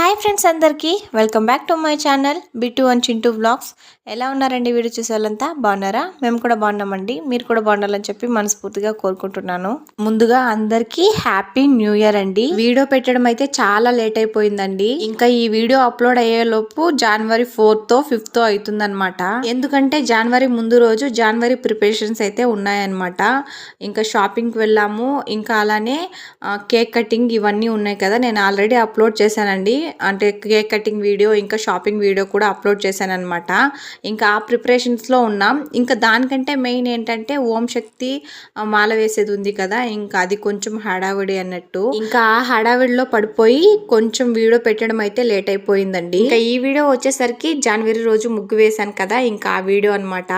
Hi friends అందరికీ welcome back to my channel Bittu and Chintu vlogs. ఎలా ఉన్నారండి video చూసే వాళ్ళంతా బాగున్నారా? మేము కూడా బాగున్నామండి. మీరు కూడా బాగుండాలని చెప్పి మనస్ఫూర్తిగా కోరుకుంటున్నాను. ముందుగా అందరికీ హ్యాపీ న్యూ ఇయర్ అండి. వీడియో పెట్టడం అయితే చాలా లేట్ అయిపోయిందండి. ఇంకా ఈ వీడియో అప్లోడ్ అయ్యే లోపు జనవరి ఫోర్త్ ఫిఫ్త్ అవుతుందన్నమాట. ఎందుకంటే జనవరి ముందు రోజు జనవరి ప్రిపరేషన్స్ అయితే ఉన్నాయన్నమాట. ఇంకా షాపింగ్కి వెళ్ళాము. ఇంకా అలానే కేక్ కటింగ్ ఇవన్నీ ఉన్నాయి కదా నేను ఆల్రెడీ అప్లోడ్ చేశానండి. అంటే కేక్ కటింగ్ వీడియో ఇంకా షాపింగ్ వీడియో కూడా అప్లోడ్ చేశాను అనమాట ఇంకా ఆ ప్రిపరేషన్స్లో ఉన్నాం. ఇంకా దానికంటే మెయిన్ ఏంటంటే ఓం శక్తి మాల వేసేది ఉంది కదా ఇంకా అది కొంచెం హడావిడి అన్నట్టు. ఇంకా ఆ హడావిడిలో పడిపోయి కొంచెం వీడియో పెట్టడం అయితే లేట్ అయిపోయిందండి. ఇంకా ఈ వీడియో వచ్చేసరికి జనవరి రోజు ముగ్గు వేశాను కదా ఇంకా ఆ వీడియో అనమాట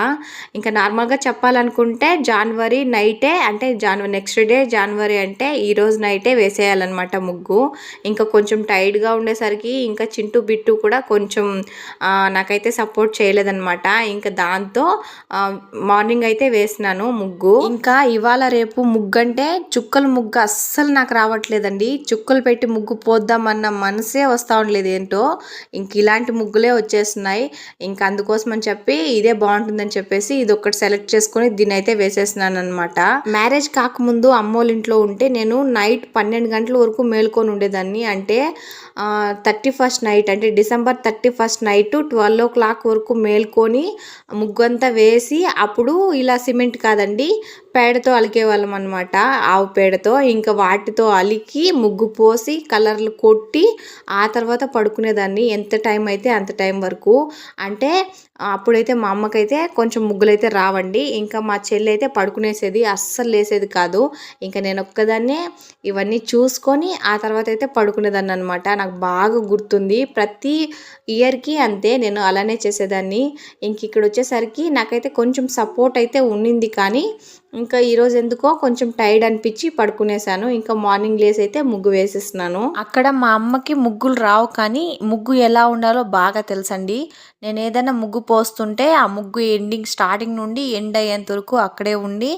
ఇంకా నార్మల్గా చెప్పాలనుకుంటే జనవరి నైటే అంటే జనవరి నెక్స్ట్ డే జనవరి అంటే ఈ రోజు నైటే వేసేయాలన్నమాట ముగ్గు. ఇంకా కొంచెం టైట్గా ఉండేసరికి ఇంకా చింటూ బిట్టు కూడా కొంచెం నాకైతే సపోర్ట్ చేయలేదనమాట ఇంకా దాంతో మార్నింగ్ అయితే వేసినాను ముగ్గు. ఇంకా ఇవాళ రేపు ముగ్గు అంటే చుక్కల ముగ్గు అస్సలు నాకు రావట్లేదండి. చుక్కలు పెట్టి ముగ్గు పోద్దామన్న మనసే వస్తా ఉండలేదు ఏంటో. ఇంక ఇలాంటి ముగ్గులే వచ్చేస్తున్నాయి. ఇంకా అందుకోసం అని చెప్పి ఇదే బాగుంటుందని చెప్పేసి ఇది ఒకటి సెలెక్ట్ చేసుకొని దీని అయితే వేసేసినాను అనమాట మ్యారేజ్ కాకముందు అమ్మోళ్ళ ఇంట్లో ఉంటే నేను నైట్ పన్నెండు గంటల వరకు మేల్కొని ఉండేదాన్ని. అంటే థర్టీ ఫస్ట్ నైట్ అంటే December thirty first night twelve o'clock వరకు మేల్కొని ముగ్గంతా వేసి అప్పుడు ఇలా సిమెంట్ కాదండి పేడతో అలికే వాళ్ళం అనమాట ఆవు పేడతో ఇంకా వాటితో అలికి ముగ్గు పోసి కలర్లు కొట్టి ఆ తర్వాత పడుకునేదాన్ని. ఎంత టైం అయితే అంత టైం వరకు. అంటే అప్పుడైతే మా అమ్మకైతే కొంచెం ముగ్గులైతే రావండి. ఇంకా మా చెల్లి అయితే పడుకునేసేది అస్సలు లేసేది కాదు. ఇంకా నేను ఒక్కదాన్నే ఇవన్నీ చూసుకొని ఆ తర్వాత అయితే పడుకునేదాన్ని అనమాట నాకు బాగా గుర్తుంది. ప్రతి ఇయర్కి అంతే నేను అలానే చేసేదాన్ని. ఇంక ఇక్కడ వచ్చేసరికి నాకైతే కొంచెం సపోర్ట్ అయితే ఉండింది కానీ ఇంకా ఈరోజు ఎందుకో కొంచెం టైర్డ్ అనిపించి పడుకునేసాను. ఇంకా మార్నింగ్ లేసి అయితే ముగ్గు వేసేస్తున్నాను. అక్కడ మా అమ్మకి ముగ్గులు రావు కానీ ముగ్గు ఎలా ఉండాలో బాగా తెలుసండి. నేను ఏదైనా ముగ్గు పోస్తుంటే ఆ ముగ్గు ఎండింగ్ స్టార్టింగ్ నుండి ఎండ్ అయ్యేంత వరకు అక్కడే ఉండి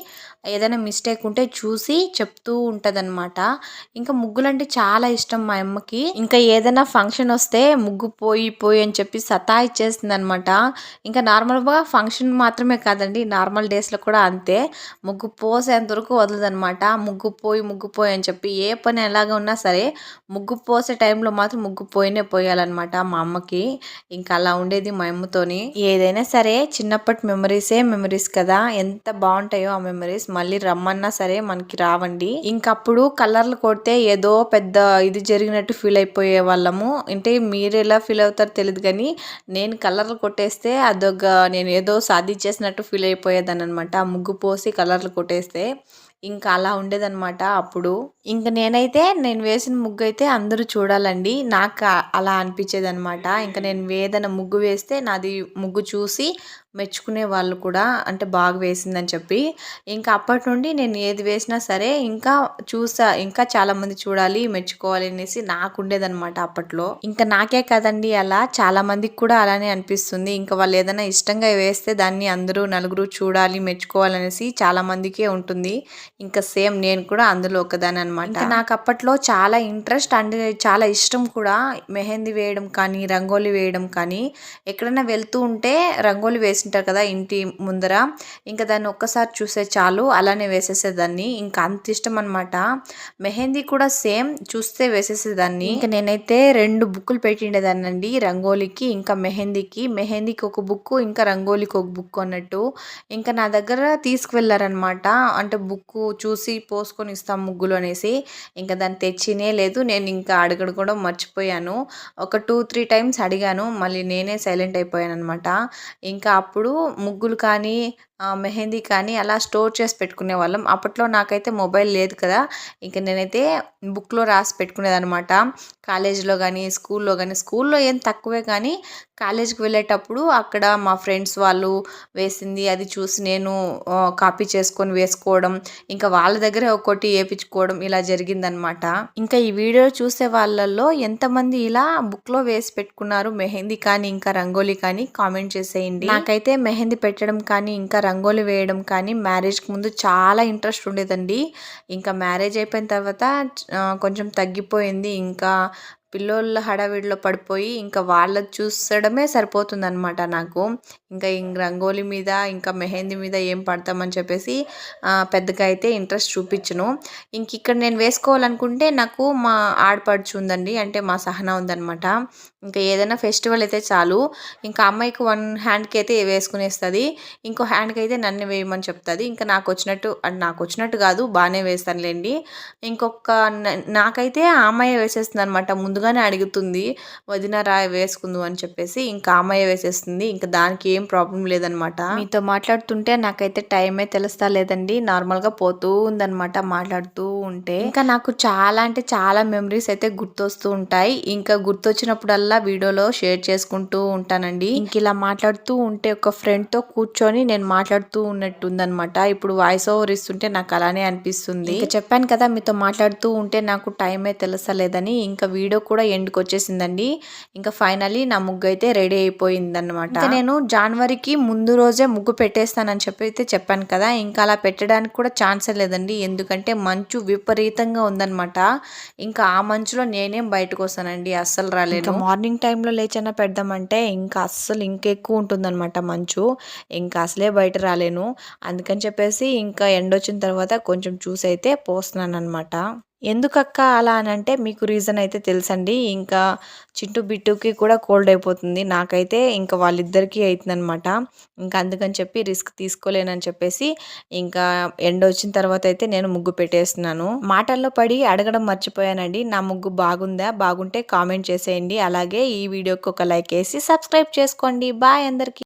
ఏదైనా మిస్టేక్ ఉంటే చూసి చెప్తూ ఉంటదన్నమాట. ఇంకా ముగ్గులంటే చాలా ఇష్టం మా అమ్మకి. ఇంకా ఏదైనా ఫంక్షన్ వస్తే ముగ్గు పోయి పోయి అని చెప్పి సతాయి ఇచ్చేస్తుంది అనమాట ఇంకా నార్మల్గా ఫంక్షన్ మాత్రమే కాదండి నార్మల్ డేస్లో కూడా అంతే. ముగ్గు పోసేంత వరకు వదలదనమాట ముగ్గు పోయి ముగ్గు పోయి అని చెప్పి ఏ పని ఎలాగ ఉన్నా సరే ముగ్గు పోసే టైంలో మాత్రం ముగ్గు పోయినే పోయాలన్నమాట మా అమ్మకి. ఇంకా అలా ఉండేది మా అమ్మతోని. ఏదైనా సరే చిన్నప్పటి మెమరీసే మెమరీస్ కదా. ఎంత బాగుంటాయో ఆ మెమరీస్ మళ్ళీ రమ్మన్నా సరే మనకి రావండి. ఇంకప్పుడు కలర్లు కొడితే ఏదో పెద్ద ఇది జరిగినట్టు ఫీల్ అయిపోయే వాళ్ళము. అంటే మీరు ఎలా ఫీల్ అవుతారో తెలియదు కానీ నేను కలర్లు కొట్టేస్తే అదొక నేను ఏదో సాధించేసినట్టు ఫీల్ అయిపోయేదాన్ని అనమాట ముగ్గు పోసి కలర్ కలర్లు కొట్టేస్తే ఇంకా అలా ఉండేదన్నమాట అప్పుడు. ఇంకా నేనైతే నేను వేసిన ముగ్గు అయితే అందరూ చూడాలండి. నాకు అలా అనిపించేది అనమాట ఇంకా నేను ఏదైనా ముగ్గు వేస్తే నాది ముగ్గు చూసి మెచ్చుకునే వాళ్ళు కూడా అంటే బాగా వేసిందని చెప్పి. ఇంకా అప్పటి నుండి నేను ఏది వేసినా సరే ఇంకా చూసా ఇంకా చాలామంది చూడాలి మెచ్చుకోవాలి అనేసి నాకు ఉండేదనమాట అప్పట్లో. ఇంకా నాకే కదండి అలా చాలా మందికి కూడా అలానే అనిపిస్తుంది. ఇంకా వాళ్ళు ఏదైనా ఇష్టంగా వేస్తే దాన్ని అందరూ నలుగురు చూడాలి మెచ్చుకోవాలనేసి చాలామందికే ఉంటుంది. ఇంకా సేమ్ నేను కూడా అందులో ఒకదాని అనమాట నాకు అప్పట్లో చాలా ఇంట్రెస్ట్ అండ్ చాలా ఇష్టం కూడా మెహందీ వేయడం కానీ రంగోలి వేయడం కానీ. ఎక్కడైనా వెళ్తూ ఉంటే రంగోలి వేసింటారు కదా ఇంటి ముందర. ఇంకా దాన్ని ఒక్కసారి చూసే చాలు అలానే వేసేసేదాన్ని. ఇంకా అంత ఇష్టం అనమాట మెహందీ కూడా సేమ్ చూస్తే వేసేసేదాన్ని. ఇంకా నేనైతే రెండు బుక్కులు పెట్టిండేదాన్ని అండి రంగోలికి ఇంకా మెహందీకి. మెహందీకి ఒక బుక్ ఇంకా రంగోలికి ఒక బుక్ అన్నట్టు. ఇంకా నా దగ్గర తీసుకువెళ్ళారనమాట అంటే బుక్ చూసి పోసుకొని ఇస్తాం ముగ్గులు అనేసి. ఇంకా దాన్ని తెచ్చినే లేదు. నేను ఇంకా అడగడం కూడా మర్చిపోయాను. ఒక టూ త్రీ టైమ్స్ అడిగాను. మళ్ళీ నేనే సైలెంట్ అయిపోయాను అనమాట ఇంకా అప్పుడు ముగ్గులు కానీ మెహందీ కానీ అలా స్టోర్ చేసి పెట్టుకునే వాళ్ళం. అప్పట్లో నాకైతే మొబైల్ లేదు కదా. ఇంకా నేనైతే బుక్లో రాసి పెట్టుకునేదనమాట కాలేజీలో కానీ స్కూల్లో కానీ స్కూల్లో ఏం తక్కువే కానీ కాలేజీకి వెళ్ళేటప్పుడు అక్కడ మా ఫ్రెండ్స్ వాళ్ళు వేసింది అది చూసి నేను కాపీ చేసుకొని వేసుకోవడం ఇంకా వాళ్ళ దగ్గర ఒక్కొక్కటి వేయించుకోవడం ఇలా జరిగిందనమాట ఇంకా ఈ వీడియో చూసే వాళ్ళల్లో ఎంతమంది ఇలా బుక్లో వేసి పెట్టుకున్నారు? మెహందీ కానీ ఇంకా రంగోలీ కానీ కామెంట్ చేసేయండి. నాకైతే మెహందీ పెట్టడం కానీ ఇంకా రంగోలు వేయడం కానీ మ్యారేజ్కి ముందు చాలా ఇంట్రెస్ట్ ఉండేదండి. ఇంకా మ్యారేజ్ అయిపోయిన తర్వాత కొంచెం తగ్గిపోయింది. ఇంకా పిల్లోళ్ళ హడావిడిలో పడిపోయి ఇంకా వాళ్ళది చూసడమే సరిపోతుందనమాట నాకు. ఇంకా ఇంక రంగోలీ మీద ఇంకా మెహందీ మీద ఏం పడతామని చెప్పేసి పెద్దగా అయితే ఇంట్రెస్ట్ చూపించను. ఇంక ఇక్కడ నేను వేసుకోవాలనుకుంటే నాకు మా ఆడపడుచు ఉందండి. అంటే మా సహనా ఉందనమాట ఇంకా ఏదైనా ఫెస్టివల్ అయితే చాలు. ఇంకా అమ్మాయికి వన్ హ్యాండ్కి అయితే వేసుకునేస్తుంది. ఇంకో హ్యాండ్కి అయితే నన్ను వేయమని చెప్తుంది. ఇంకా నాకు వచ్చినట్టు నాకు వచ్చినట్టు కాదు బాగానే వేస్తానులేండి. ఇంకొక నాకైతే ఆ అమ్మాయి వేసేస్తుంది అనమాట ముందుగానే అడుగుతుంది వదిన రా వేసుకుందు అని చెప్పేసి ఇంకా అమ్మాయి వేసేస్తుంది. ఇంకా దానికి ఏం ప్రాబ్లం లేదనమాట మీతో మాట్లాడుతుంటే నాకైతే టైమే తెలుస్తా లేదండి. నార్మల్గా పోతూ ఉందన్నమాట మాట్లాడుతూ ఉంటే. ఇంకా నాకు చాలా అంటే చాలా మెమరీస్ అయితే గుర్తొస్తూ ఉంటాయి. ఇంకా గుర్తొచ్చినప్పుడల్లా వీడియోలో షేర్ చేసుకుంటూ ఉంటానండి. ఇంక ఇలా మాట్లాడుతూ ఉంటే ఒక ఫ్రెండ్తో కూర్చొని నేను మాట్లాడుతూ ఉన్నట్టుందనమాట ఇప్పుడు వాయిస్ ఓవర్ ఇస్తుంటే నాకు అలానే అనిపిస్తుంది. ఇంకా చెప్పాను కదా మీతో మాట్లాడుతూ ఉంటే నాకు టైమే తెలుసలేదని. ఇంకా వీడియో కూడా ఎండ్కి వచ్చేసిందండి. ఇంకా ఫైనలీ నా ముగ్గు అయితే రెడీ అయిపోయిందనమాట నేను జనవరికి ముందు రోజే ముగ్గు పెట్టేస్తానని చెప్పి అయితే చెప్పాను కదా. ఇంకా అలా పెట్టడానికి కూడా ఛాన్సే లేదండి. ఎందుకంటే మంచు విపరీతంగా ఉందనమాట ఇంకా ఆ మంచులో నేనేం బయటకు వస్తానండి? అస్సలు రాలేదు మార్నింగ్ టైంలో లేచైనా పెడదామంటే ఇంకా అస్సలు ఇంకెక్కువ ఉంటుందన్నమాట మంచు. ఇంకా అసలే బయట రాలేను. అందుకని చెప్పేసి ఇంకా ఎండ వచ్చిన తర్వాత కొంచెం చూసి అయితే పోస్తున్నాను అనమాట ఎందుకక్క అలా అని అంటే మీకు రీజన్ అయితే తెలుసండి. ఇంకా చిట్టు బిట్టుకి కూడా కోల్డ్ అయిపోతుంది. నాకైతే ఇంకా వాళ్ళిద్దరికీ అవుతుందనమాట ఇంకా అందుకని చెప్పి రిస్క్ తీసుకోలేనని చెప్పేసి ఇంకా ఎండ వచ్చిన తర్వాత అయితే నేను ముగ్గు పెట్టేస్తున్నాను. మాటల్లో పడి అడగడం మర్చిపోయానండి. నా ముగ్గు బాగుందా? బాగుంటే కామెంట్ చేసేయండి. అలాగే ఈ వీడియోకి ఒక లైక్ వేసి సబ్స్క్రైబ్ చేసుకోండి. బాయ్ అందరికీ.